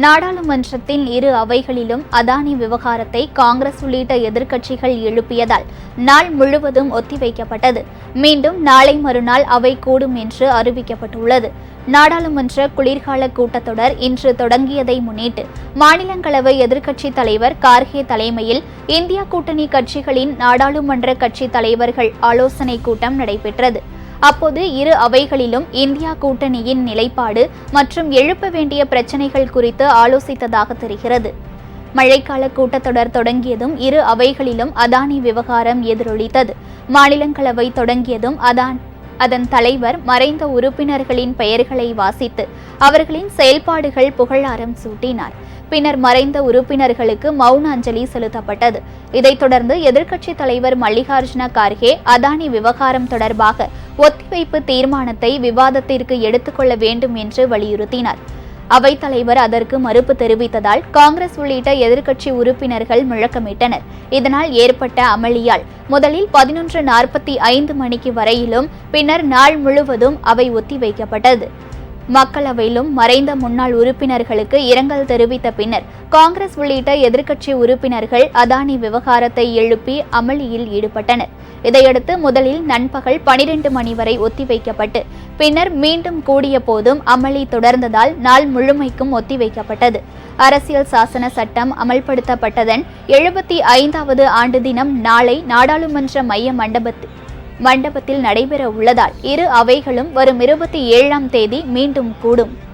நாடாளுமன்றத்தின் இரு அவைகளிலும் அதானி விவகாரத்தை காங்கிரஸ் உள்ளிட்ட எதிர்க்கட்சிகள் எழுப்பியதால் நாள் முழுவதும் ஒத்திவைக்கப்பட்டது. மீண்டும் நாளை மறுநாள் அவை கூடும் என்று அறிவிக்கப்பட்டுள்ளது. நாடாளுமன்ற குளிர்கால கூட்டத்தொடர் இன்று தொடங்கியதை முன்னிட்டு மாநிலங்களவை எதிர்க்கட்சித் தலைவர் கார்கே தலைமையில் இந்தியா கூட்டணி கட்சிகளின் நாடாளுமன்ற கட்சித் தலைவர்கள் ஆலோசனைக் கூட்டம் நடைபெற்றது. அப்போது இரு அவைகளிலும் இந்தியா கூட்டணியின் நிலைப்பாடு மற்றும் எழுப்ப வேண்டிய பிரச்சனைகள் குறித்து ஆலோசித்ததாக தெரிகிறது. மழைக்கால கூட்டத்தொடர் தொடங்கியதும் இரு அவைகளிலும் அதானி விவகாரம் எதிரொலித்தது. மாநிலங்களவை தொடங்கியதும் அதான் அதன் தலைவர் மறைந்த உறுப்பினர்களின் பெயர்களை வாசித்து அவர்களின் செயல்பாடுகள் புகழாரம் சூட்டினார். பின்னர் மறைந்த உறுப்பினர்களுக்கு மௌன அஞ்சலி செலுத்தப்பட்டது. இதைத் தொடர்ந்து எதிர்க்கட்சித் தலைவர் மல்லிகார்ஜுன கார்கே அதானி விவகாரம் தொடர்பாக ஒத்திவைப்பு தீர்மானத்தை விவாதத்திற்கு எடுத்துக்கொள்ள வேண்டும் என்று வலியுறுத்தினார். அவைத்தலைவர் அதற்கு மறுப்பு தெரிவித்ததால் காங்கிரஸ் உள்ளிட்ட எதிர்க்கட்சி உறுப்பினர்கள் முழக்கமிட்டனர். இதனால் ஏற்பட்ட அமளியால் முதலில் பதினொன்று நாற்பத்தி ஐந்து மணிக்கு வரையிலும் பின்னர் நாள் முழுவதும் அவை ஒத்திவைக்கப்பட்டது. மக்களவையிலும் மறைந்த முன்னாள் உறுப்பினர்களுக்கு இரங்கல் தெரிவித்த பின்னர் காங்கிரஸ் உள்ளிட்ட எதிர்க்கட்சி உறுப்பினர்கள் அதானி விவகாரத்தை எழுப்பி அமளியில் ஈடுபட்டனர். இதையடுத்து முதலில் நண்பகல் பனிரெண்டு மணி வரை ஒத்திவைக்கப்பட்டு பின்னர் மீண்டும் கூடிய போதும் அமளி தொடர்ந்ததால் நாள் முழுமைக்கும் ஒத்திவைக்கப்பட்டது. அரசியல் சாசன சட்டம் அமல்படுத்தப்பட்டதன் எழுபத்தி ஐந்தாவது ஆண்டு தினம் நாளை நாடாளுமன்ற மைய மண்டபத்தில் மண்டபத்தில் நடைபெற உள்ளதால் இரு அவைகளும் வரும் இருபத்தி ஏழாம் தேதி மீண்டும் கூடும்.